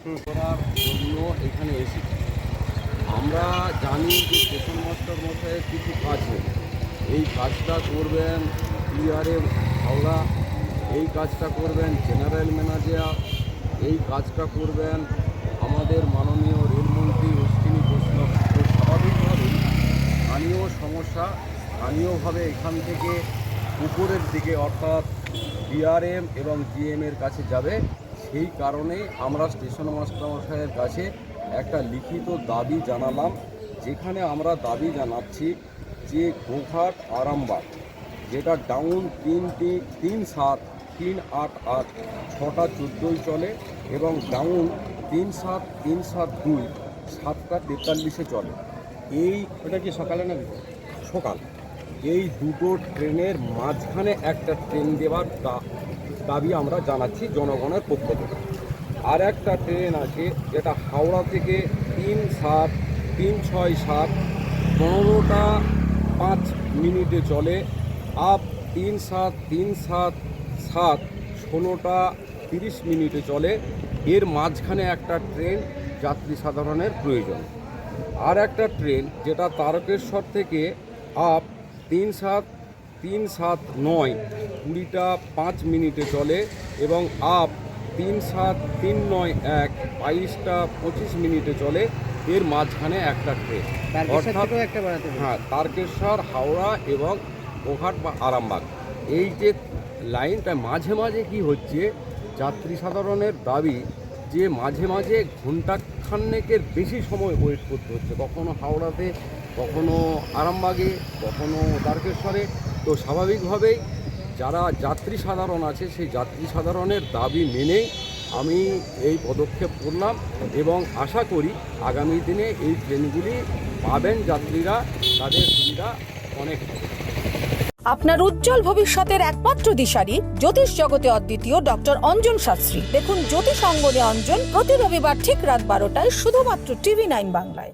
করার জন্য এখানে এসেছি। আমরা জানি যে স্টেশন মাস্টার মশাইয়ের কিছু কাজ এই কাজটা করবেন পিআরএম হাওড়া, এই কাজটা করবেন জেনারেল ম্যানেজার এই কাজটা করবেন আমাদের মাননীয় রেলমন্ত্রী অশ্বিনী বৈষ্ণব। তো স্বাভাবিকভাবেই স্থানীয় সমস্যা স্থানীয়ভাবে এখান থেকে উপরের দিকে অর্থাৎ ডিআরএম এবং জিএম এর কাছে যাবে। সেই কারণে আমরা স্টেশন মাস্টার মশাইয়ের কাছে একটা লিখিত দাবি জানালাম যেখানে আমরা দাবি জানাচ্ছি যে গোঘাট আরামবাগ যেটা ডাউন তিন তিন তিন সাত তিন আট আট ছটা চোদ্দোই চলে এবং ডাউন তিন সাত তিন সাত দুই সাতটা তেতাল্লিশে চলে। এই ওটা কি সকালে না সকাল। এই দুটো ট্রেনের মাঝখানে একটা ট্রেন দেওয়ার দাবি আমরা জানাচ্ছি জনগণের পক্ষ থেকে। আর একটা ট্রেন আছে, যেটা হাওড়া থেকে তিন সাত, তিন ছয় সাত, পনেরোটা পাঁচ মিনিটে চলে। আপ তিন সাত তিন সাত সাত, ষোলোটা তিরিশ মিনিটে চলে। এর মাঝখানে একটা ট্রেন, যাত্রী সাধারণের প্রয়োজন। আর একটা ট্রেন, যেটা তারকেশ্বর থেকে আপ তিন সাত তিন সাত নয়। কুড়িটা পাঁচ মিনিটে চলে এবং আপ তিন সাত তিন নয় এক বাইশটা পঁচিশ মিনিটে চলে। এর মাঝখানে একটা ট্রেন অর্থাৎ হ্যাঁ তারকেশ্বর হাওড়া এবং গোঘাট বা আরামবাগ। এই যে লাইনটা মাঝে মাঝে কি হচ্ছে যাত্রী সাধারণের দাবি যে মাঝে মাঝে ঘণ্টা খান্নেকের বেশি সময় ওয়েট করতে হচ্ছে। কখনো হাওড়াতে কখনো আরামবাগে কখনো তারকেশ্বরে। তো স্বাভাবিকভাবেই যারা যাত্রী সাধারণ আছে, সেই যাত্রী সাধারণের দাবি মেনেই আমি এই পদক্ষেপ করলাম এবং আশা করি আগামী দিনে এই ট্রেনগুলি পাবেন যাত্রীরা, তাদের সুবিধা অনেক আপনার উজ্জ্বল ভবিষ্যতের একমাত্র দিশারি জ্যোতিষ জগতে অদ্বিতীয় ডক্টর অঞ্জন শাস্ত্রী। দেখুন জ্যোতিষ অঙ্গনে অঞ্জন প্রতি রবিবার ঠিক রাত বারোটায় শুধুমাত্র টিভি নাইন বাংলায়।